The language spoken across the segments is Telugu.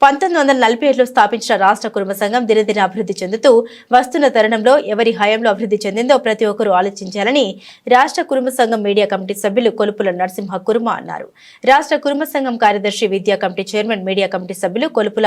పంతొమ్మిది వందల నలభై ఏడులో స్థాపించిన రాష్ట్ర కుటుంబ సంఘం దినదిన అభివృద్ధి చెందుతూ వస్తున్న తరుణంలో ఎవరి హయాంలో అభివృద్ధి చెందిందో ప్రతి ఒక్కరూ ఆలోచించాలని రాష్ట్ర కుటుంబ సంఘం మీడియా కమిటీ సభ్యులు కొలుపుల నరసింహ కుర్మ అన్నారు. రాష్ట్ర కుటుంబ సంఘం కార్యదర్శి విద్యా కమిటీ చైర్మన్ మీడియా కమిటీ సభ్యులు కొలుపుల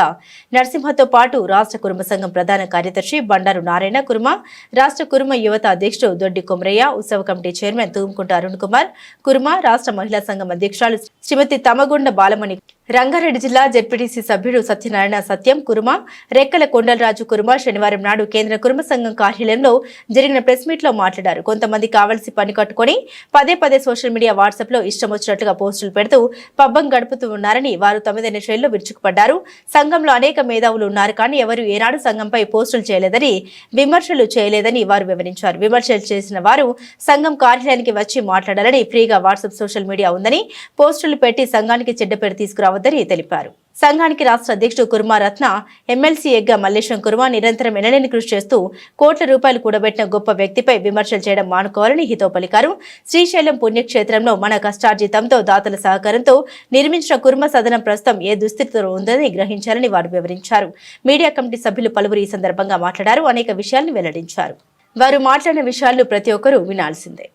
నరసింహతో పాటు రాష్ట్ర కుటుంబ సంఘం ప్రధాన కార్యదర్శి బండారు నారాయణ కుర్మ రాష్ట్ర కుర్మ యువత అధ్యక్షుడు దొడ్డి కుమరయ్య ఉత్సవ కమిటీ చైర్మన్ తూముకుంట అరుణ్ కుమార్ కుర్మ రాష్ట్ర మహిళా సంఘం అధ్యక్షురాలు శ్రీమతి తమగుండ బాలమణి రంగారెడ్డి జిల్లా జెడ్పీటీసీ సభ్యుడు సత్యనారాయణ సత్యం కురుమ రెక్కల కొండలరాజు కురుమ శనివారం నాడు కేంద్ర కురుమ సంఘం కార్యాలయంలో జరిగిన ప్రెస్ మీట్లో మాట్లాడారు. కొంతమంది కావలసి పని కట్టుకొని పదే పదే సోషల్ మీడియా వాట్సాప్లో ఇష్టం వచ్చినట్లుగా పోస్టులు పెడుతూ పబ్బం గడుపుతూ ఉన్నారని వారు తొమ్మిదైన శైలిలో విరుచుకుపడ్డారు. సంఘంలో అనేక మేధావులు ఉన్నారు కానీ ఎవరు ఏనాడు సంఘంపై పోస్టులు చేయలేదని విమర్శలు చేయలేదని వారు వివరించారు. విమర్శలు చేసిన వారు సంఘం కార్యాలయానికి వచ్చి మాట్లాడాలని ఫ్రీగా వాట్సాప్ సోషల్ మీడియా ఉందని పోస్టులు పెట్టి సంఘానికి చెడ్డ పేరు తీసుకురావద్దని తెలిపారు. సంఘానికి రాష్ట్ర అధ్యక్షుడు కుర్మా రత్న ఎమ్మెల్సీ ఎగ్గా మల్లేశం కుర్మా నిరంతరం ఎనలేని కృషి చేస్తూ కోట్ల రూపాయలు కూడబెట్టిన గొప్ప వ్యక్తిపై విమర్శలు చేయడం మానుకోవాలని హితో పలికారు. శ్రీశైలం పుణ్యక్షేత్రంలో మన కష్టార్జితంతో దాతల సహకారంతో నిర్మించిన కుర్మ సదనం ప్రస్తుతం ఏ దుస్థితిలో ఉందని గ్రహించాలని వారు వివరించారు. మీడియా కమిటీ సభ్యులు పలువురు ఈ సందర్భంగా మాట్లాడారు. అనేక విషయాలను వెల్లడించారు. వారు మాట్లాడిన విషయాలు ప్రతి ఒక్కరూ వినాల్సిందే.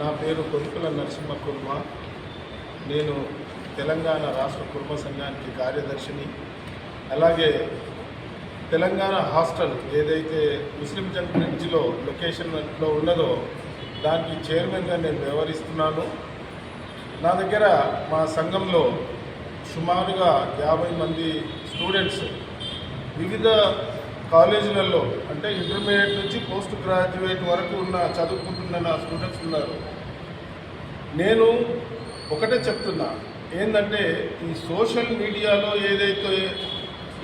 నా పేరు కొడుకుల నరసింహ కుర్మ. నేను తెలంగాణ రాష్ట్ర కుర్మ సంఘానికి కార్యదర్శిని అలాగే తెలంగాణ హాస్టల్ ఏదైతే ముస్లిం జంగ్ బ్రిడ్జ్లో లొకేషన్లో ఉన్నదో దానికి చైర్మన్గా నేను వ్యవహరిస్తున్నాను. నా దగ్గర మా సంఘంలో సుమారుగా యాభై మంది స్టూడెంట్స్ వివిధ కాలేజీలలో అంటే ఇంటర్మీడియట్ నుంచి పోస్ట్ గ్రాడ్యుయేట్ వరకు ఉన్న చదువుకుంటున్న నా స్టూడెంట్స్ ఉన్నారు. నేను ఒకటే చెప్తున్నా ఏంటంటే ఈ సోషల్ మీడియాలో ఏదైతే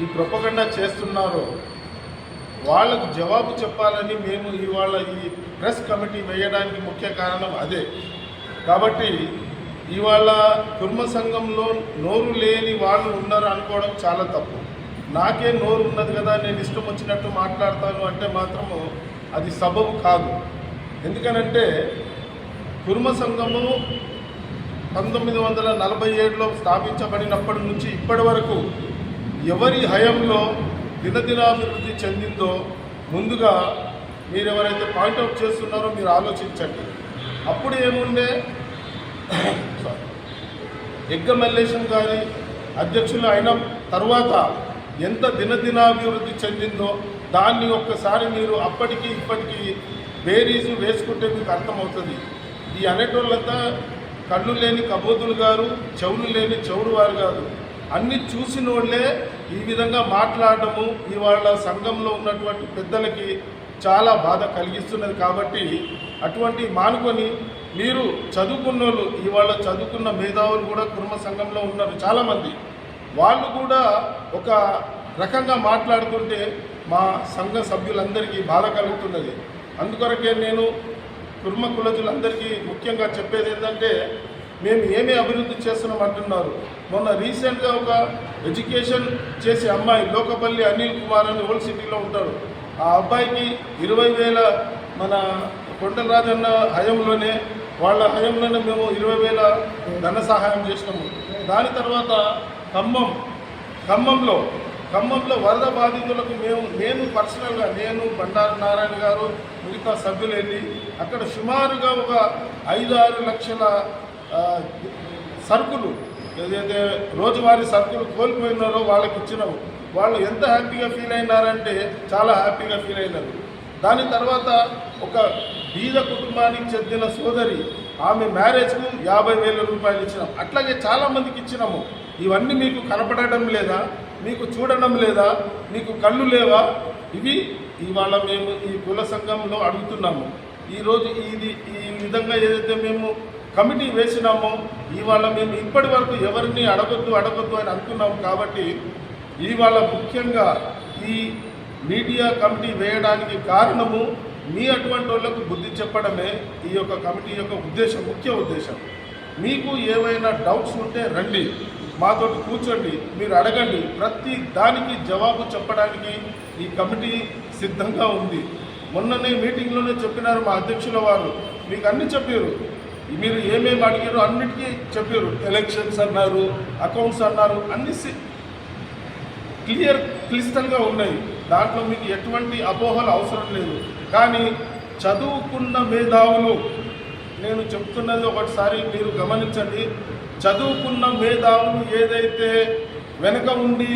ఈ ప్రొపగండా చేస్తున్నారో వాళ్ళకు జవాబు చెప్పాలని మేము ఇవాళ ఈ ప్రెస్ కమిటీ వేయడానికి ముఖ్య కారణం అదే. కాబట్టి ఇవాళ కుర్మ సంఘంలో నోరు లేని వాళ్ళు ఉన్నారు అనుకోవడం చాలా తప్పు. నాకే నోరు ఉన్నది కదా నేను ఇష్టం వచ్చినట్టు మాట్లాడతాను అంటే మాత్రము అది సబబు కాదు. ఎందుకనంటే కుర్మ సంఘము పంతొమ్మిది వందల నలభై ఏడులో స్థాపించబడినప్పటి నుంచి ఇప్పటి వరకు ఎవరి హయంలో దినదినాభివృద్ధి చెందిందో ముందుగా మీరు ఎవరైతే పాయింట్అవుట్ చేస్తున్నారో మీరు ఆలోచించండి. అప్పుడు ఏముండే? ఎగ్గమల్లేశం గారి అధ్యక్షులు అయిన తర్వాత ఎంత దినదినాభివృద్ధి చెందిందో దాన్ని ఒక్కసారి మీరు అప్పటికి ఇప్పటికీ బేరీజు వేసుకుంటే మీకు అర్థమవుతుంది. ఈ అనేటోళ్ళంతా కళ్ళు లేని కబోతులు గారు చెవులు లేని చెవుడు వారు కాదు. అన్ని చూసిన వాళ్ళే ఈ విధంగా మాట్లాడటము ఇవాళ సంఘంలో ఉన్నటువంటి పెద్దలకి చాలా బాధ కలిగిస్తున్నది కాబట్టి అటువంటి మానుకొని మీరు చదువుకున్న వాళ్ళు ఇవాళ చదువుకున్న మేధావులు కూడా కుటుంబ సంఘంలో ఉన్నారు చాలామంది. వాళ్ళు కూడా ఒక రకంగా మాట్లాడుతుంటే మా సంఘ సభ్యులందరికీ బాధ కలుగుతున్నది. అందుకొరకే నేను కుర్మ కులజులందరికీ ముఖ్యంగా చెప్పేది ఏంటంటే మేము ఏమి అభివృద్ధి చేస్తున్నాం అంటున్నారు. మొన్న రీసెంట్గా ఒక ఎడ్యుకేషన్ చేసే అమ్మాయి లోకపల్లి అనిల్ కుమార్ అని ఓల్డ్ సిటీలో ఉంటాడు. ఆ అబ్బాయికి ఇరవై వేల మన కొండలరాజన్న హయంలోనే వాళ్ళ హయంలోనే మేము ఇరవై వేల ధన సహాయం చేసినాము. దాని తర్వాత ఖమ్మం ఖమ్మంలో ఖమ్మంలో వరద బాధితులకు మేము నేను పర్సనల్గా నేను బండారు నారాయణ గారు మిగతా సభ్యులు వెళ్ళి అక్కడ సుమారుగా ఒక ఐదు ఆరు లక్షల సరుకులు ఏదైతే రోజువారీ సరుకులు కోల్పోయినారో వాళ్ళకి ఇచ్చినాము వాళ్ళు ఎంత హ్యాపీగా ఫీల్ అయినారంటే చాలా హ్యాపీగా ఫీల్ అయినారు. దాని తర్వాత ఒక బీద కుటుంబానికి చెందిన సోదరి ఆమె మ్యారేజ్కు యాభై వేల రూపాయలు ఇచ్చినాం. అట్లాగే చాలామందికి ఇచ్చినాము. ఇవన్నీ మీకు కనపడడం లేదా? మీకు చూడడం లేదా? మీకు కళ్ళు లేవా? ఇవి ఇవాళ మేము ఈ కుల సంఘంలో అడుగుతున్నాము. ఈరోజు ఇది ఈ విధంగా ఏదైతే మేము కమిటీ వేసినామో ఇవాళ మేము ఇప్పటి వరకు ఎవరిని అడగొద్దు అడగొద్దు అని అనుకున్నాము కాబట్టి ఇవాళ ముఖ్యంగా ఈ మీడియా కమిటీ వేయడానికి కారణము మీ అటువంటి వాళ్ళకు బుద్ధి చెప్పడమే ఈ యొక్క కమిటీ యొక్క ఉద్దేశం ముఖ్య ఉద్దేశం. మీకు ఏవైనా డౌట్స్ ఉంటే రండి. మాతో కూర్చోండి మీరు అడగండి ప్రతి దానికి జవాబు చెప్పడానికి ఈ కమిటీ సిద్ధంగా ఉంది. మొన్ననే మీటింగ్లోనే చెప్పినారు మా అధ్యక్షుల వారు. మీకు అన్ని చెప్పారు. మీరు ఏమేమి అడిగారో అన్నిటికీ చెప్పారు. ఎలక్షన్స్ అన్నారు అకౌంట్స్ అన్నారు అన్ని క్లియర్ క్లిష్టంగా ఉన్నాయి. దాంట్లో మీకు ఎటువంటి అపోహలు అవసరం లేదు. కానీ చదువుకున్న మేధావులు నేను చెప్తున్నది ఒకటిసారి మీరు గమనించండి. చదువుకున్న మేధావులు ఏదైతే వెనుక ఉండి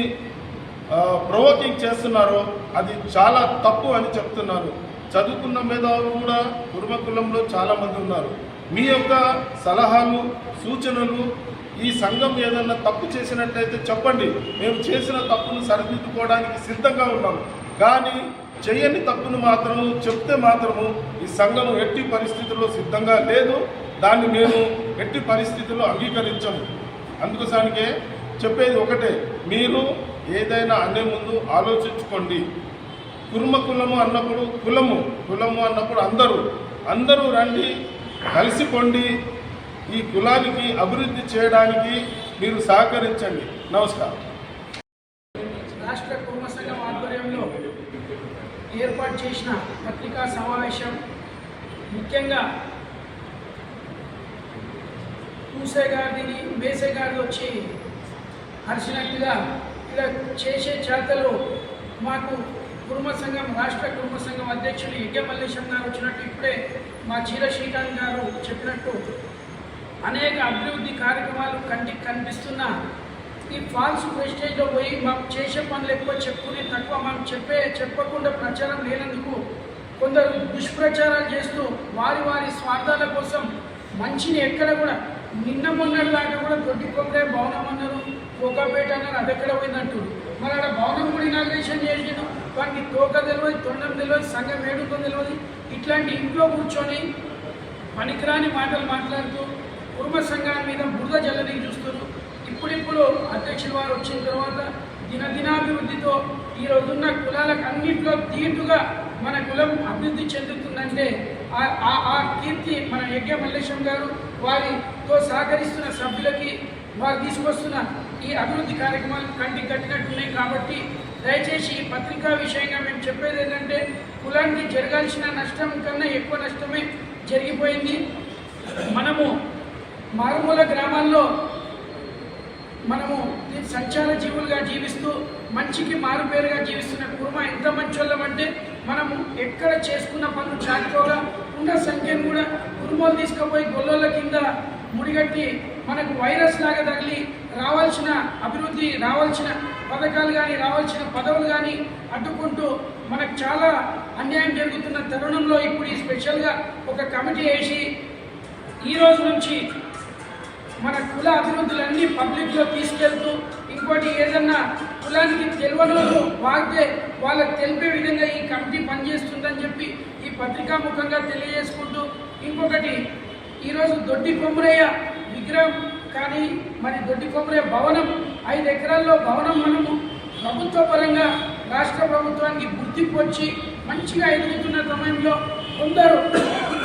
ప్రొవోకింగ్ చేస్తున్నారో అది చాలా తప్పు అని చెప్తున్నారు. చదువుకున్న మేధావులు కూడా కుర్మ చాలామంది ఉన్నారు. మీ యొక్క సలహాలు సూచనలు ఈ సంఘం ఏదన్నా తప్పు చేసినట్లయితే చెప్పండి. మేము చేసిన తప్పును సరిదిద్దుకోవడానికి సిద్ధంగా ఉన్నాము కానీ చేయని తప్పును మాత్రము చెప్తే మాత్రము ఈ సంఘం ఎట్టి పరిస్థితుల్లో సిద్ధంగా లేదు. దాన్ని మేము ఎట్టి పరిస్థితుల్లో అంగీకరించము అందుకోసానికే చెప్పేది ఒకటే మీరు ఏదైనా అనే ముందు ఆలోచించుకోండి. కుర్మ కులము అన్నప్పుడు కులము కులము అన్నప్పుడు అందరూ అందరూ రండి కలిసిపోండి. ఈ కులానికి అభివృద్ధి చేయడానికి మీరు సహకరించండి. నమస్కారం. రాష్ట్ర కుర్మ సంఘం ఆధ్వర్యంలో ఏర్పాటు చేసిన పత్రికా సమావేశం ముఖ్యంగా పూసే గారిని మేసే గారిని వచ్చి అరిచినట్టుగా ఇలా చేసే చేతలు మాకు కుటుంబ సంఘం రాష్ట్ర కుటుంబ సంఘం అధ్యక్షులు యజ్ఞ గారు వచ్చినట్టు ఇప్పుడే మా చీర శ్రీకాంత్ గారు చెప్పినట్టు అనేక అభివృద్ధి కార్యక్రమాలు కంటికి కనిపిస్తున్నా ఈ ఫాల్స్ ప్రెస్టేజ్లో పోయి మాకు చేసే పనులు ఎక్కువ చెప్పుకుని తక్కువ మనం చెప్పే చెప్పకుండా ప్రచారం లేనందుకు కొందరు దుష్ప్రచారాలు చేస్తూ వారి వారి స్వార్థాల కోసం మంచిని ఎక్కడ కూడా నిన్న మొన్నటి దాకా కూడా దొడ్డి కొబ్బరే భవనం అన్నారు కోకాపేట అన్నారు అది ఎక్కడ పోయిందంటూ మరి అక్కడ భవనం కూడా ఇనాగ్రేషన్ చేసిండు. వాటికి తోక తెలియదు తొండం తెలియదు సంఘం ఏడుతో తెలియదు. ఇట్లాంటి ఇంట్లో కూర్చొని పనికిరాని మాటలు మాట్లాడుతూ కుటుంబ సంఘాల మీద బురద జల్లని చూస్తున్నారు ఇప్పుడిప్పుడు అధ్యక్షుల వారు వచ్చిన తర్వాత దినదినాభివృద్ధితో ఈ రోజున్న కులాలకు అన్నింటిలో తీటుగా మన కులం అభివృద్ధి చెందుతుందంటే ఆ- ఆ ఆ కీర్తి మన యజ్ఞ మల్లేశం గారు వారితో సహకరిస్తున్న సభ్యులకి వారు తీసుకొస్తున్న ఈ అభివృద్ధి కార్యక్రమాలు కంటికి కట్టినట్టున్నాయి కాబట్టి దయచేసి ఈ పత్రికా విషయంగా మేము చెప్పేది ఏంటంటే కులానికి జరగాల్సిన నష్టం కన్నా ఎక్కువ నష్టమే జరిగిపోయింది. మనము మారుమూల గ్రామాల్లో మనము సంచార జీవులుగా జీవిస్తూ మంచికి మారుపేరుగా జీవిస్తున్న కుర్మ ఎంత మంచోళ్ళం అంటే మనము ఎక్కడ చేసుకున్న పనులు చాటుకోగా ఉన్న సంఖ్యను కూడా కుటుంబం తీసుకుపోయి గొల్లల కింద ముడిగట్టి మనకు వైరస్ లాగా తగిలి రావాల్సిన అభివృద్ధి రావాల్సిన పథకాలు కానీ రావాల్సిన పదవులు కానీ అడ్డుకుంటూ మనకు చాలా అన్యాయం జరుగుతున్న తరుణంలో ఇప్పుడు ఈ స్పెషల్గా ఒక కమిటీ వేసి ఈ రోజు నుంచి మన కుల అభివృద్ధులన్నీ పబ్లిక్లో తీసుకెళ్తూ ఇంకోటి ఏదన్నా కులానికి తెలియనోళ్ళు వాగితే వాళ్ళకి తెలిపే విధంగా ఈ కమిటీ పనిచేస్తుందని చెప్పి ఈ పత్రికా ముఖంగా తెలియజేసుకుంటూ ఇంకొకటి ఈరోజు దొడ్డి కొమ్మరయ్య విగ్రహం కానీ మరి దొడ్డి కొమ్మరయ్య భవనం ఐదు ఎకరాల్లో భవనం మనము ప్రభుత్వ పరంగా రాష్ట్ర ప్రభుత్వానికి గుర్తింపు వచ్చి మంచిగా ఎదుగుతున్న సమయంలో కొందరు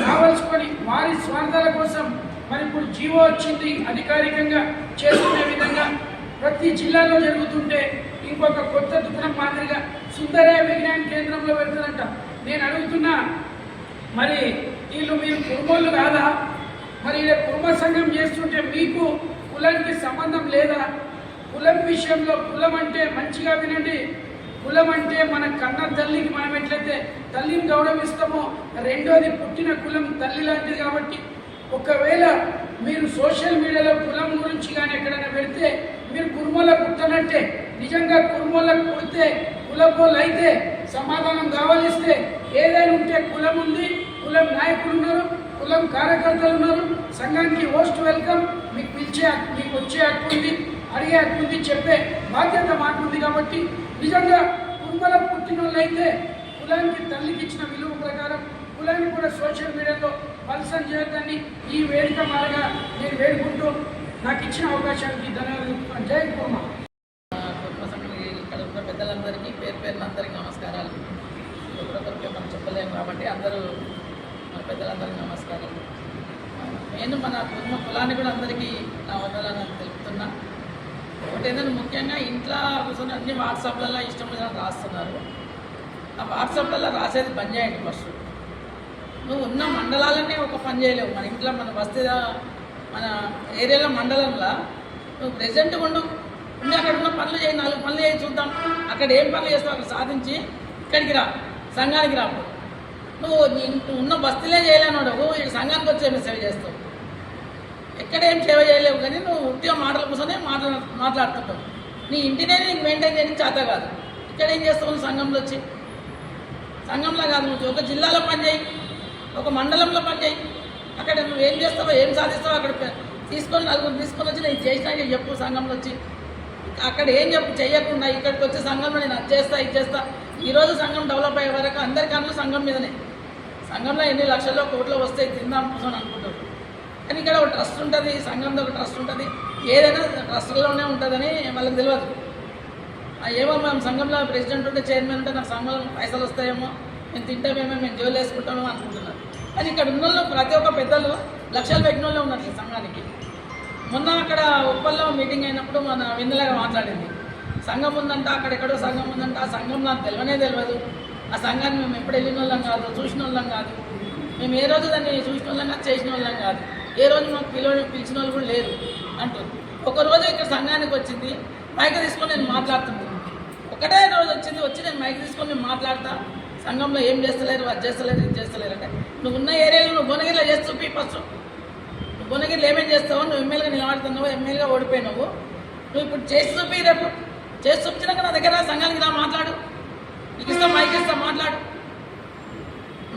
కావలసుకొని వారి స్వార్థాల కోసం మరి ఇప్పుడు జీవో వచ్చింది అధికారికంగా చేసుకునే విధంగా ప్రతి జిల్లాలో జరుగుతుంటే ఇంకొక కొత్త దుకాణం మాదిరిగా సుందరయ్య విజ్ఞాన కేంద్రంలో పెడుతుందంట. నేను అడుగుతున్నా మరి వీళ్ళు మీరు కుటుంబాలు కాదా? మరి ఇలా కుర్మ సంఘం చేస్తుంటే మీకు కులానికి సంబంధం లేదా? కులం విషయంలో కులం అంటే మంచిగా వినండి. కులం అంటే మన కన్న తల్లికి మనం ఎట్లయితే తల్లిని గౌరవిస్తామో రెండోది పుట్టిన కులం తల్లి లాంటిది కాబట్టి. ఒకవేళ మీరు సోషల్ మీడియాలో కులం గురించి కానీ ఎక్కడైనా పెడితే మీరు కుర్మల పుట్టనంటే నిజంగా కుర్మలకు పుడితే కులపోలు అయితే సమాధానం కావాలిస్తే ఏదైనా ఉంటే కులం ఉంది కులం నాయకులు ఉన్నారు కులం కార్యకర్తలు ఉన్నారు సంఘానికి హోస్ట్ వెల్కమ్ మీకు పిలిచే మీకు వచ్చే హక్కు ఉంది అడిగే హక్కు ఉంది చెప్పే బాధ్యత మాకుంది కాబట్టి నిజంగా కుర్మల పుట్టిన వాళ్ళైతే కులానికి తల్లికి ఇచ్చిన విలువ ప్రకారం కులాన్ని కూడా సోషల్ మీడియాలో పల్సన్ చేయొద్దని ఈ వేదిక మారగా నేను వేడుకుంటూ నాకు ఇచ్చిన అవకాశానికి ధన్యవాదాలు జై కుర్మ కుటుంబ సంఘం ఇక్కడ ఉన్న పెద్దలందరికీ పేరు పేరున అందరికీ నమస్కారాలు ఒకరికొకరికి మనం కాబట్టి అందరూ మన పెద్దలందరికీ నమస్కారం. నేను మన కుటుంబ కులాన్ని కూడా అందరికీ నా వందలను తెలుపుతున్నా. ఒకటి ఏంటంటే ముఖ్యంగా ఇంట్లో కూర్చొని అన్ని వాట్సాప్లలో ఇష్టం వచ్చిన రాస్తున్నారు. ఆ వాట్సాప్లలో రాసేది పని చేయండి ఫస్ట్ నువ్వు ఉన్న మండలాలనే ఒక పని చేయలేవు. మన ఇంట్లో మన బస్తీ మన ఏరియాలో మండలంలో నువ్వు ప్రెసెంట్గా ఉండు. ఉండి అక్కడ ఉన్న పనులు చేయి నాలుగు పనులు చేయి చూద్దాం. అక్కడ ఏం పనులు చేస్తావు అక్కడ సాధించి ఇక్కడికి రా సంఘానికి రాపు నువ్వు నీ ఉన్న బస్తీలే చేయలేనాడు ఇక్కడ సంఘానికి వచ్చి ఏమి సేవ చేస్తావు? ఎక్కడ ఏం సేవ చేయలేవు కానీ నువ్వు ఉట్టిగా మాటల కోసమే మాట్లా మాట్లాడుతుంటావు. నీ ఇంటినే నీకు మెయింటైన్ చేయడం చేత కాదు. ఇక్కడ ఏం చేస్తావు నువ్వు సంఘంలో వచ్చి? సంఘంలో కాదు నువ్వు ఒక జిల్లాలో పనిచేయి ఒక మండలంలో పనిచేయి అక్కడ నువ్వు ఏం చేస్తావో ఏం సాధిస్తావో అక్కడ తీసుకొని నలుగురు తీసుకొని వచ్చి నేను చేసినాక చెప్పు సంఘంలో వచ్చి. అక్కడ ఏం చెప్పు చేయకుండా ఇక్కడికి వచ్చి సంఘంలో నేను అది చేస్తా ఇది చేస్తా. ఈరోజు సంఘం డెవలప్ అయ్యే వరకు అందరి కన్నులు సంఘం మీదనే. సంఘంలో ఎన్ని లక్షల్లో కోట్లు వస్తే తిందాం కోసం అనుకుంటారు. కానీ ఇక్కడ ఒక ట్రస్ట్ ఉంటుంది సంఘంలో ఒక ట్రస్ట్ ఉంటుంది. ఏదైనా ట్రస్ట్లోనే ఉంటుందని వాళ్ళకి తెలియదు ఏమో మేము సంఘంలో ప్రెసిడెంట్ ఉంటే చైర్మన్ ఉంటే నాకు సంఘంలో పైసలు వస్తాయేమో మేము తింటామేమో మేము జోలు వేసుకుంటామో అనుకుంటున్నారు. కానీ ఇక్కడ ఉన్న వాళ్ళు ప్రతి ఒక్క పెద్దలు లక్షలు పెట్టిన వాళ్ళే ఉన్నారు ఈ సంఘానికి. మొన్న అక్కడ ఉప్పల్లో మీటింగ్ అయినప్పుడు మన వెన్నెలగా మాట్లాడింది. సంఘం ఉందంట అక్కడెక్కడో సంఘం ఉందంట ఆ సంఘం నాకు తెలియనే తెలియదు ఆ సంఘాన్ని మేము ఎప్పుడు వెళ్ళిన వాళ్ళం కాదు చూసిన వాళ్ళం కాదు. మేము ఏ రోజు దాన్ని చూసిన వాళ్ళం కాదు చేసిన వాళ్ళం కాదు. ఏ రోజు మాకు పిలువ పిలిచిన వాళ్ళు కూడా లేరు అంటుంది ఒక రోజు ఇక్కడ సంఘానికి వచ్చింది మైక్ తీసుకొని నేను మాట్లాడుతున్నాను ఒకటే రోజు వచ్చింది వచ్చి నేను మైక్ తీసుకొని నేను మాట్లాడతా. సంఘంలో ఏం చేస్తలేరు అది చేస్తలేరు ఇది చేస్తలేరు అంటే. నువ్వు ఉన్న ఏరియాలో నువ్వు భువనగిరిలో చేస్తూ చూపి ఫస్ట్. నువ్వు భువనగిరిలో ఏమేమి చేస్తావు నువ్వు ఎమ్మెల్యేగా నిలబడుతున్నావు ఎమ్మెల్యేగా ఓడిపోయినావు. నువ్వు ఇప్పుడు చేసి చూపి రేపు. చేసి చూపించినాక నా దగ్గర సంఘానికి రా మాట్లాడు. నీకు ఇస్తాం మైక్ ఇస్తాం మాట్లాడు.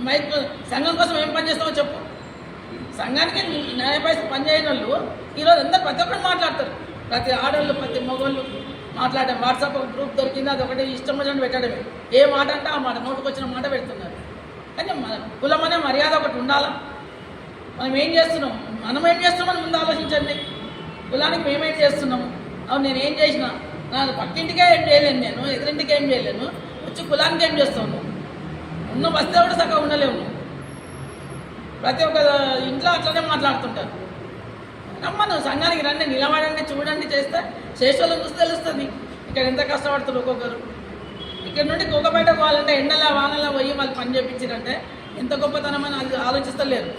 మైక్ సంఘం కోసం ఏం పని చేస్తావో చెప్పు. సంఘానికి న్యాయ పైసలు పనిచేయని వాళ్ళు ఈరోజు అందరు ప్రతి ఒక్కరు మాట్లాడతారు. ప్రతి ఆడవాళ్ళు ప్రతి మగవాళ్ళు మాట్లాడడం. వాట్సాప్ ఒక గ్రూప్ దొరికింది అది ఒకటి ఇష్టం వచ్చినట్టు పెట్టడమే. ఏ మాట అంటే ఆ మాట నోటుకు వచ్చిన మాట పెడుతున్నారు. కానీ మన కులం అనే మర్యాద ఒకటి ఉండాలా? మనం ఏం చేస్తున్నాం? మనం ఏం చేస్తున్నామని ముందు ఆలోచించండి. కులానికి మేమేం చేస్తున్నాము? అవును నేను ఏం చేసిన? నా పక్కింటికే ఏం చేయలేను నేను ఎదురింటికి ఏం చేయలేను. వచ్చి కులానికి ఏం చేస్తావు నువ్వు? ఉన్న వస్తే కూడా సగం ఉండలేవు నువ్వు. ప్రతి ఒక్క ఇంట్లో అట్లనే మాట్లాడుతుంటారు. రమ్మను సంఘానికి రండి నిలబడండి చూడండి చేస్తే చేసేవాళ్ళని చూస్తే తెలుస్తుంది. ఇక్కడ ఎంత కష్టపడుతున్నారు ఒక్కొక్కరు. ఇక్కడ నుండి కుక్కపేట పోవాలంటే ఎండలా వానలా పోయి వాళ్ళు పని చేయించారంటే ఎంత గొప్పతనమని అది ఆలోచిస్తలేరు.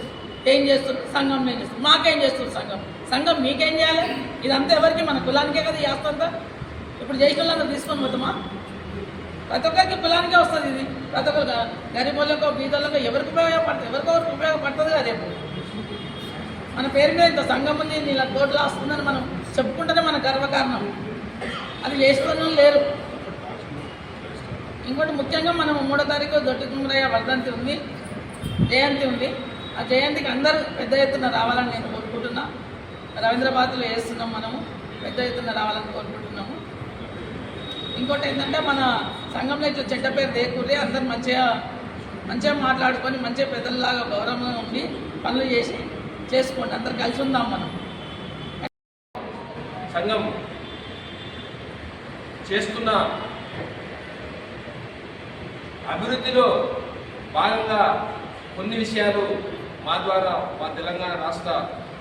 ఏం చేస్తున్నారు సంఘం ఏం చేస్తుంది మాకేం చేస్తుంది సంఘం? సంఘం మీకేం చేయాలి? ఇదంతా ఎవరికి? మన కులానికే కదా చేస్తుందా ఇప్పుడు చేసిన తీసుకొని పోతామా? ప్రతి ఒక్కరికి కులానికే వస్తుంది ఇది. ప్రతి ఒక్క గరీబులకు బీదలకు ఎవరికి ఉపయోగపడుతుంది ఎవరికొకరికి ఉపయోగపడుతుంది కదా రేపు. మన పేరు మీద ఇంత సంఘం ఉంది నీళ్ళ కోట్లు వస్తుందని మనం చెప్పుకుంటేనే మన గర్వకారణం. అది చేసుకున్న లేరు. ఇంకోటి ముఖ్యంగా మనం మూడో తారీఖు దొడ్డి కుమరయ్య వర్ధంతి ఉంది జయంతి ఉంది. ఆ జయంతికి అందరూ పెద్ద ఎత్తున రావాలని నేను కోరుకుంటున్నా. రవీంద్రబాద్లో వేస్తున్నాం మనము పెద్ద ఎత్తున రావాలని కోరుకుంటున్నాము. ఇంకోటి ఏంటంటే మన సంఘంలో ఇట్లా చెడ్డ పేరు దేకూరి అందరు మంచిగా మంచిగా మాట్లాడుకొని మంచిగా పెద్దలలాగా గౌరవంగా ఉండి పనులు చేసి చేసుకోండి. అందరు కలిసి ఉందాం మనం. సంఘం చేస్తున్న అభివృద్ధిలో భాగంగా కొన్ని విషయాలు మా ద్వారా మా తెలంగాణ రాష్ట్ర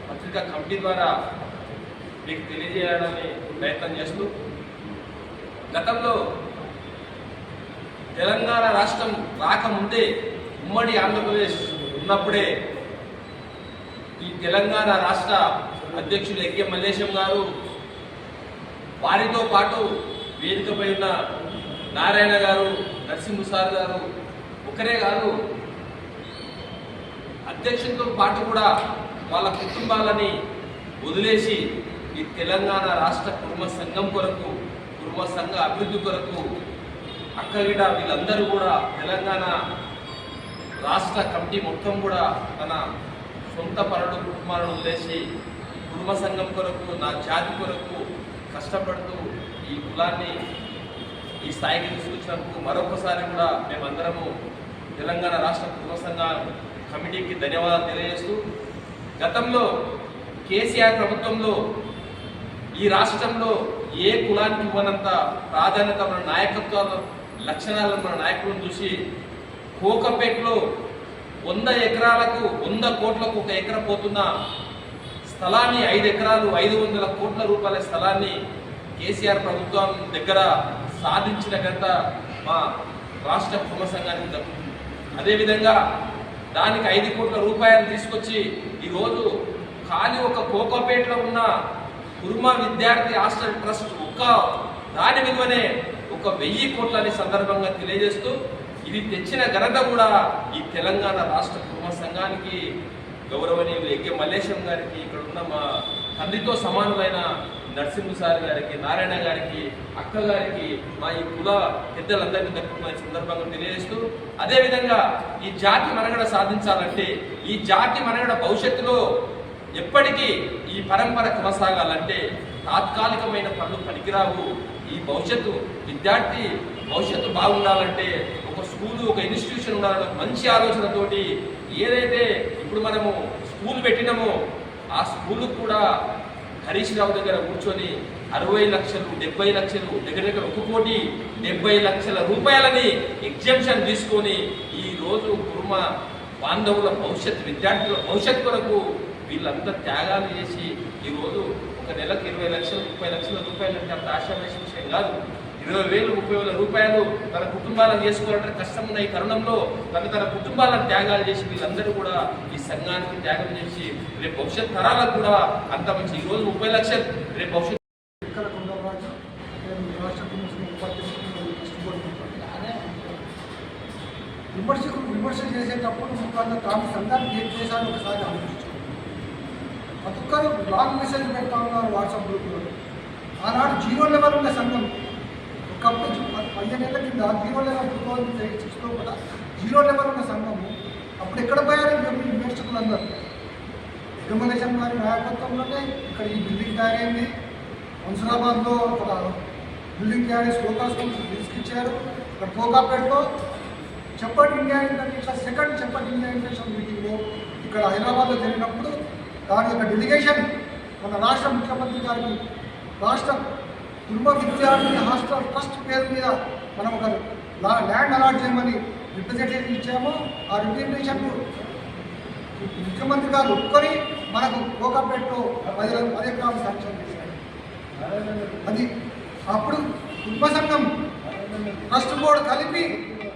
పత్రికా కమిటీ ద్వారా మీకు తెలియజేయాలని ప్రయత్నం చేస్తూ గతంలో తెలంగాణ రాష్ట్రం రాకముందే ఉమ్మడి ఆంధ్రప్రదేశ్ ఉన్నప్పుడే ఈ తెలంగాణ రాష్ట్ర అధ్యక్షులు ఎక్కే మల్లేశం గారు వారితో పాటు వేదికపై ఉన్న నారాయణ గారు నరసింహసార్ గారు ఒకరే గారు అధ్యక్షులతో పాటు కూడా వాళ్ళ కుటుంబాలని వదిలేసి ఈ తెలంగాణ రాష్ట్ర కుటుంబ సంఘం కొరకు కుటుంబ సంఘ అభివృద్ధి కొరకు అక్కగిడ వీళ్ళందరూ కూడా తెలంగాణ రాష్ట్ర కమిటీ మొత్తం కూడా తన సొంత పరుడు కుటుంబాలను వదిలేసి కుటుంబ సంఘం కొరకు నా జాతి కొరకు కష్టపడుతూ ఈ కులాన్ని ఈ స్థాయికి తీసుకొచ్చినందుకు మరొకసారి కూడా మేమందరము తెలంగాణ రాష్ట్ర కుటుంబ సంఘ కమిటీకి ధన్యవాదాలు తెలియజేస్తూ గతంలో కేసీఆర్ ప్రభుత్వంలో ఈ రాష్ట్రంలో ఏ కులానికి ఇవ్వనంత ప్రాధాన్యత మన నాయకత్వ లక్షణాలను మన నాయకులను చూసి కోకపేటలో వంద ఎకరాలకు వంద కోట్లకు ఒక ఎకర పోతున్న స్థలాన్ని ఐదు ఎకరాలు ఐదు వందల కోట్ల రూపాయల స్థలాన్ని కేసీఆర్ ప్రభుత్వం దగ్గర సాధించిన ఘనత మా రాష్ట్ర కుటుంబ సంఘానికి దక్కుతుంది. అదేవిధంగా దానికి ఐదు కోట్ల రూపాయలు తీసుకొచ్చి ఈరోజు ఖాళీ ఒక కోకోపేటలో ఉన్న కుర్మా విద్యార్థి హాస్టల్ ట్రస్ట్ ఒక్క దాని విలువనే ఒక వెయ్యి కోట్లని సందర్భంగా తెలియజేస్తూ ఇది తెచ్చిన ఘనత కూడా ఈ తెలంగాణ రాష్ట్ర కుటుంబ సంఘానికి గౌరవనీయులు ఎగ్గే మల్లేశం గారికి ఇక్కడ ఉన్న మా తండ్రితో సమానులైన నరసింహసారి గారికి నారాయణ గారికి అక్క గారికి మా ఈ కుల పెద్దలందరినీ దక్కుతున్న సందర్భంగా తెలియజేస్తూ అదేవిధంగా ఈ జాతి మనగడ సాధించాలంటే ఈ జాతి మనగడ భవిష్యత్తులో ఎప్పటికీ ఈ పరంపర కొనసాగాలంటే తాత్కాలికమైన పనులు పనికిరావు. ఈ భవిష్యత్తు విద్యార్థి భవిష్యత్తు బాగుండాలంటే ఒక స్కూలు ఒక ఇన్స్టిట్యూషన్ ఉండాలని మంచి ఆలోచనతోటి ఏదైతే ఇప్పుడు మనము స్కూల్ పెట్టినామో ఆ స్కూలు కూడా హరీష్ రావు దగ్గర కూర్చొని అరవై లక్షలు డెబ్బై లక్షలు దగ్గర దగ్గర ఒక కోటి డెబ్బై లక్షల రూపాయలని ఎగ్జామ్షన్ తీసుకొని ఈ రోజు కుర్మ బాంధవుల భవిష్యత్ విద్యార్థుల భవిష్యత్ కొరకు వీళ్ళంతా త్యాగాలు చేసి ఈరోజు ఒక నెలకు ఇరవై లక్షలు ముప్పై లక్షల రూపాయలు అంటే అంత ఆశావేశ విషయం కాదు. ఇరవై వేలు ముప్పై వేల రూపాయలు తన కుటుంబాలను చేసుకోవాలంటే కష్టం ఉన్న ఈ తరుణంలో తన తన కుటుంబాలను త్యాగాలు చేసి వీళ్ళందరూ కూడా ఈ సంఘానికి త్యాగం చేసి రేపు భవిష్యత్ తరాలకు కూడా అంత మంచి ఈ రోజు ముప్పై లక్షలు రేపు భవిష్యత్ విమర్శకులు విమర్శ చేసేటప్పుడు ముఖ్యంగా తాము సంఘాన్ని ఏం చేశాను ఒకసారి ఆలోచించారు ప్రతి ఒక్కరు లాంగ్ మెసేజ్ పెడతా ఉన్నారు వాట్సాప్ గ్రూప్లో. ఆనాడు జీరో లెవెల్ ఉన్న సంఘం ఒకప్పుడు పదిహేను ఏళ్ళ కింద జీరో లెవెల్ టూ థౌసండ్ సిక్స్లో కూడా జీరో లెవెల్ ఉన్న సంఘము అప్పుడు ఎక్కడ పోయారని చెప్పి విమర్శకులు అందరు. ఎగమలేశం గారి నాయకత్వంలోనే ఇక్కడ ఈ బిల్డింగ్ తయారైంది. హన్సరాబాద్లో ఒక బిల్డింగ్ తయారీ శ్లోకా స్కూల్స్ తీసుకొచ్చారు. ఇక్కడ కోకాపేటలో చెప్పటి ఇండియా ఇంటర్నేషనల్ సెకండ్ చెప్పటి ఇండియా ఇంటర్నేషనల్ మీటింగ్లో ఇక్కడ హైదరాబాద్లో జరిగినప్పుడు దాని యొక్క డెలిగేషన్ మన రాష్ట్ర ముఖ్యమంత్రి గారికి రాష్ట్ర కుటుంబ విద్యార్థి హాస్టల్ ట్రస్ట్ పేరు మీద మనం ఒక లా- ల్యాండ్ అలాట్ చేయమని రిప్రజెంటేషన్ ఇచ్చాము. ఆ రిప్రజెంటేషన్ ముఖ్యమంత్రి గారు ఒప్పుకొని మనకు కోకాపేటలో పది పది ఎకరాలు శాంక్షన్ చేశారు. అది అప్పుడు కుటుంబ సంఘం ట్రస్ట్ బోర్డు కలిపి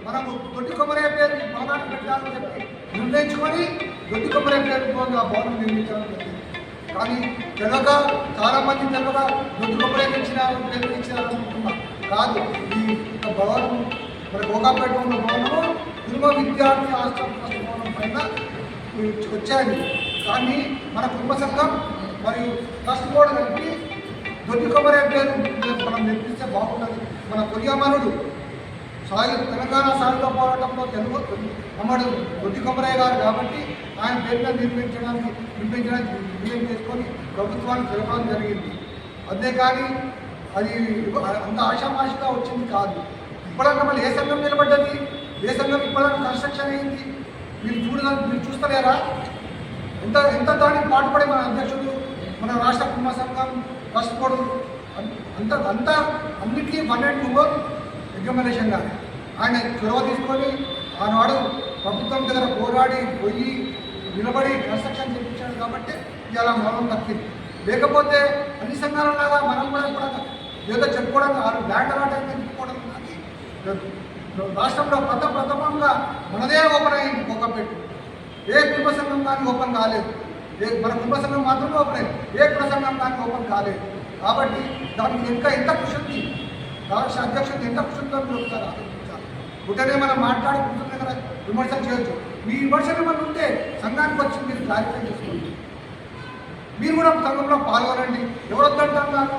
మనము దొడ్డి కొమ్మరయ్య పేరు భవనాన్ని పెట్టాలని చెప్పి నిర్ణయించుకొని దొడ్డి కొమ్మరయ్య ఆ భవనం నిర్మించాలని కానీ తెలియక చాలా మంది తెలియక దొడ్డి కొమ్మరయ్య ఇచ్చినారు ఇచ్చినారు కాదు ఈ భవనం మన గోకాపేట ఉన్న భవనము కుటుంబ విద్యార్థి హాస్టల్ భవనం పైన వచ్చాయి. కానీ మన కుటుంబ సంఘం మరియు ట్రస్ట్ బోర్డు కలిపి దొడ్డి పేరు మనం నిర్మిస్తే బాగుంటుంది. మన కొరియామనుడు సాయి తెలంగాణ సాయుధ పోరాటంలో తెలుగు అమ్మడు బొద్ది కొమ్మరయ్య గారు కాబట్టి ఆయన పేరు నిర్మించడానికి నిర్మించడానికి నిర్ణయం చేసుకొని ప్రభుత్వానికి తెలపడం జరిగింది. అంతేకాని అది అంత ఆషామాషిగా వచ్చింది కాదు. ఇప్పటికీ మళ్ళీ ఏ సంఘం నిలబడ్డది? ఏ సంఘం ఇప్పటికీ కన్స్ట్రక్షన్ అయింది? మీరు చూడ మీరు చూస్తలేరా? ఎంత ఎంత దానికి పాటుపడే మన అధ్యక్షుడు మన రాష్ట్ర కుటుంబ సంఘం ట్రస్ట్ బోర్డు అంత అంతా అన్నిటికీ వన్ అండ్ టూ ఎగ్జామినేషన్ గారు ఆయన చొరవ తీసుకొని ఆనాడు ప్రభుత్వం దగ్గర పోరాడి పోయి నిలబడి కన్స్ట్రక్షన్ చేయించాడు కాబట్టి ఇలా మౌనం తక్కింది లేకపోతే అన్ని సంఘాలలాగా మనం కూడా కూడా ఏదో చెప్పుకోవడం ల్యాండ్ అలాట్ అలాంటి చెప్పుకోవడం అది రాష్ట్రంలో ప్రథ ప్రథమంగా మనదే ఓపెన్ అయింది పెట్టు. ఏ కుటుంబ సంఘం కానీ ఓపెన్ కాలేదు. ఏ మన కుటుంబ సంఘం మాత్రమే ఓపెన్ అయింది. ఏ ప్రసంగం సంఘం కానీ ఓపెన్ కాలేదు. కాబట్టి దానికి ఇంకా ఎంత కృషి ఉంది? రాష్ట్ర అధ్యక్షుడు ఎంత కృషి చెప్తారు ఆలోచించాలి. ఉంటేనే మనం మాట్లాడి కదా విమర్శలు చేయొచ్చు. మీ విమర్శలు ఏమన్నా ఉంటే సంఘానికి వచ్చి మీరు క్లారిఫై చేసుకోండి. మీరు కూడా సంఘంలో పాల్గొనండి. ఎవరు వద్దంటున్నారు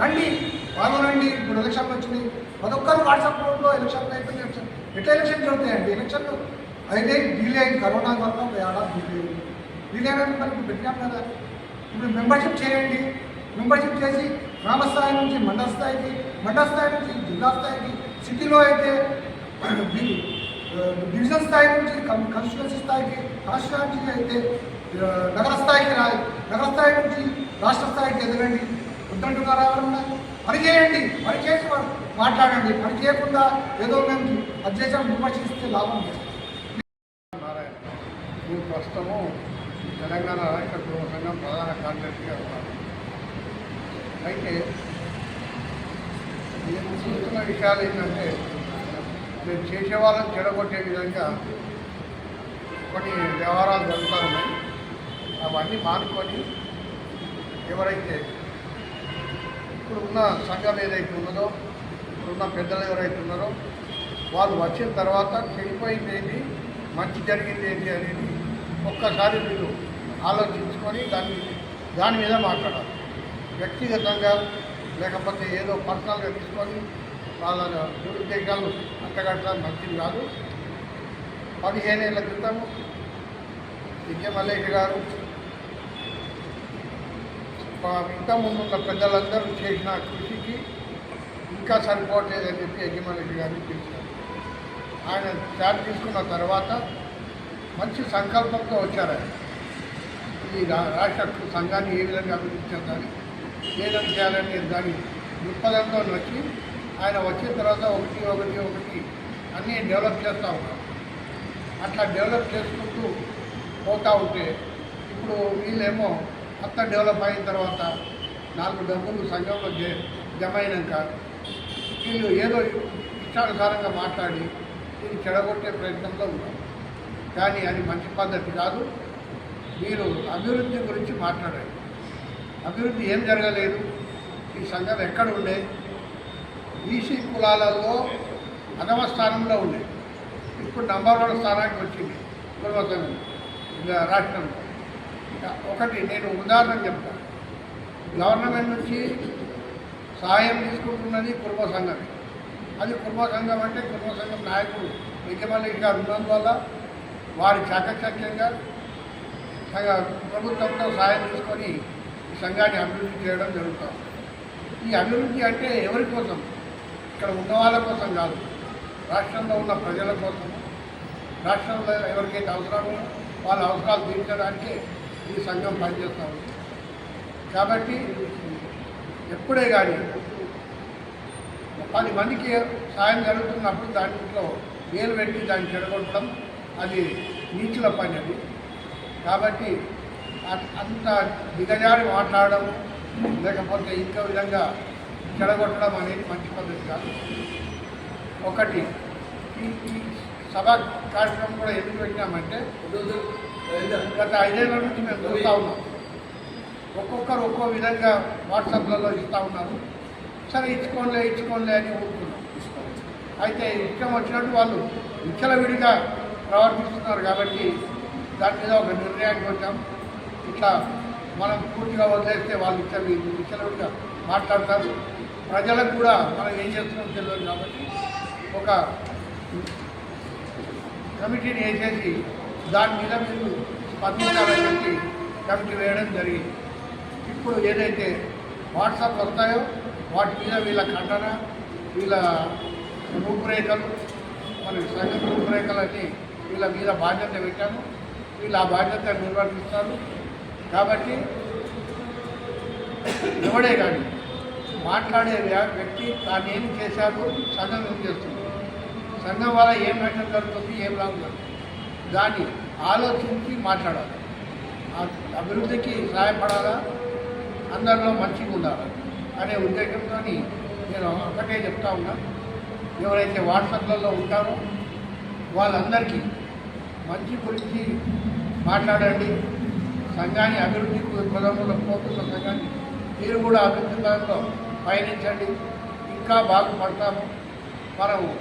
రండి పాల్గొనండి. ఇప్పుడు ఎలక్షన్లు వచ్చినాయి. ప్రతి ఒక్కరు వాట్సాప్ గ్రూప్లో ఎలక్షన్లు అయిపోయింది ఎలక్షన్ ఎట్లా ఎలక్షన్ జరుగుతాయండి? ఎలక్షన్లు అయితే డిలే అయింది. కరోనా వల్ల ఏడాది డిలే అయింది. డిలే అయినప్పుడు మనకి పెట్టినాం కదా. ఇప్పుడు మెంబర్షిప్ చేయండి. మెంబర్షిప్ చేసి గ్రామ స్థాయి నుంచి మండల స్థాయికి మండల స్థాయి నుంచి జిల్లా స్థాయికి సిటీలో అయితే డివిజన్ స్థాయి నుంచి కాన్స్టిట్యున్సీ స్థాయికి కాన్స్టిట్యున్సీ అయితే నగర స్థాయికి రా నగర స్థాయి నుంచి రాష్ట్ర స్థాయికి ఎదగండి. వద్దంటున్నారా ఎవరన్నా పని చేయండి. పని చేసి మాట్లాడండి. పని చేయకుండా ఏదో మేము అధ్యక్షం విమర్శిస్తే లాభం నారాయణ నేను ప్రస్తుతము తెలంగాణ రాష్ట్ర గృహ సంఘం ప్రధాన కార్యదర్శిగా ఉన్నాను అయితే నేను చూస్తున్న విషయాలు ఏంటంటే నేను చేసేవాళ్ళని చెడగొట్టే విధంగా కొన్ని వ్యవహారాలు జరుగుతూ ఉన్నాయి. అవన్నీ మానుకొని ఎవరైతే ఇప్పుడు ఉన్న సంఘం ఏదైతే ఉన్నదో ఇప్పుడున్న పెద్దలు ఎవరైతే ఉన్నారో వాళ్ళు వచ్చిన తర్వాత చెడిపోయింది ఏంటి మంచి జరిగింది ఏంటి అనేది ఒక్కసారి మీరు ఆలోచించుకొని దాన్ని దాని మీద మాట్లాడాలి. వ్యక్తిగతంగా లేకపోతే ఏదో పర్సనల్గా తీసుకొని వాళ్ళ నిరుద్యోగాలు అంటగట్టడం మంచిది కాదు. పదిహేనేళ్ళ క్రితం విద్య మల్లేష్ గారు మా ఇంత ముందున్న పెద్దలందరూ చేసిన కృషికి ఇంకా సరిపోవట్లేదని చెప్పి యజమాని గారిని పిలిచారు ఆయన చార్జ్ తీసుకున్న తర్వాత మంచి సంకల్పంతో వచ్చారు ఆయన. ఈ రా- రాష్ట్ర సంఘాన్ని ఏ విధంగా అభివృద్ధి చెందాలి? ఏదైనా చేయాలని దాని దృక్పథంతో వచ్చి ఆయన వచ్చిన తర్వాత ఒకటి ఒకటి ఒకటి అన్నీ డెవలప్ చేస్తూ ఉన్నాం అట్లా డెవలప్ చేసుకుంటూ పోతూ ఉంటే ఇప్పుడు వీళ్ళేమో అంత డెవలప్ అయిన తర్వాత నాలుగు డబ్బులు సంఘంలో జమ అయినాక వీళ్ళు ఏదో ఇష్టానుసారంగా మాట్లాడి దీన్ని చెడగొట్టే ప్రయత్నంలో ఉన్నారు. కానీ అది మంచి పద్ధతి కాదు. మీరు అభివృద్ధి గురించి మాట్లాడండి అభివృద్ధి ఏం జరగలేదు. ఈ సంఘం ఎక్కడ ఉండే? బీసీ కులాలలో అధమ స్థానంలో ఉండే. ఇప్పుడు నంబర్ వన్ స్థానానికి వచ్చింది. కుటుంబ సంఘం రాష్ట్రంలో ఒకటి నేను ఉదాహరణ చెప్తాను గవర్నమెంట్ నుంచి సహాయం తీసుకుంటున్నది కుటుంబ సంఘమే. అది కుటుంబ సంఘం అంటే కుటుంబ సంఘం నాయకుడు విజయమల్లేష్ గారు ఉన్నందువల్ల వారి చాకచక్యంగా ప్రభుత్వంతో సహాయం తీసుకొని ఈ సంఘాన్ని అభివృద్ధి చేయడం జరుగుతుంది ఈ అభివృద్ధి అంటే ఎవరి కోసం? ఇక్కడ ఉన్న వాళ్ళ కోసం కాదు. రాష్ట్రంలో ఉన్న ప్రజల కోసం. రాష్ట్రంలో ఎవరికైతే అవసరాలు వాళ్ళ అవసరాలు తీర్చడానికి ఈ సంఘం పనిచేస్తూ ఉంది. కాబట్టి ఎప్పుడే కానీ పది మందికి సాయం జరుగుతున్నప్పుడు దాంట్లో వేలు పెట్టి దాన్ని చెడగొట్టడం అది నీచుల పని అది. కాబట్టి అంత దిగజారి మాట్లాడడం లేకపోతే ఇంకో విధంగా చెడగొట్టడం అనేది మంచి పద్ధతి కాదు. ఒకటి ఈ సభ కార్యక్రమం కూడా ఎందుకు పెట్టినామంటే గత ఐదేళ్ళ నుంచి మేము చూస్తూ ఉన్నాం. ఒక్కొక్కరు ఒక్కో విధంగా వాట్సాప్లలో ఇస్తూ ఉన్నారు. సరే ఇచ్చుకోనిలే ఇచ్చుకోనిలే అని ఊరుకున్నాం. అయితే ఇష్టం వచ్చినట్టు వాళ్ళు విచ్చలవిడిగా ప్రవర్తిస్తున్నారు కాబట్టి దాని మీద ఒక నిర్ణయానికి వచ్చాం. ఇట్లా మనం పూర్తిగా వదిలేస్తే వాళ్ళు ఇచ్చలు విచ్చలవిడిగా మాట్లాడతారు. ప్రజలకు కూడా మనం ఏం చేస్తున్నాం తెలియదు కాబట్టి ఒక కమిటీని వేసేసి దాని మీద మీరు స్పందించాలని చెప్పి కమిటీ వేయడం జరిగింది. ఇప్పుడు ఏదైతే వాట్సాప్ వస్తాయో వాటి మీద వీళ్ళ ఖండన వీళ్ళ రూపురేఖలు మన సంఘ రూపురేఖలన్నీ వీళ్ళ మీద బాధ్యత పెట్టాము. వీళ్ళు ఆ బాధ్యత నిర్వర్తిస్తారు. కాబట్టి ఎవడే కానీ మాట్లాడే వ్యక్తి తాను ఏం చేశాడు సంఘం ఏం చేస్తుంది? సంఘం వల్ల ఏం నష్టం జరుగుతుంది ఏం లాభం జరుగుతుంది? దాన్ని ఆలోచించి మాట్లాడాలి. అభివృద్ధికి సహాయపడాలా? అందరిలో మంచిగా ఉండాలి? అనే ఉద్దేశంతో నేను ఒకటే చెప్తా ఉన్నా. ఎవరైతే వాట్సాప్లలో ఉంటారో వాళ్ళందరికీ మంచి గురించి మాట్లాడండి. సంఘాన్ని అభివృద్ధి పదంలో పోతున్న సంఘాన్ని మీరు కూడా అభివృద్ధి పదంలో పయనించండి. ఇంకా బాగుపడతాము. మనం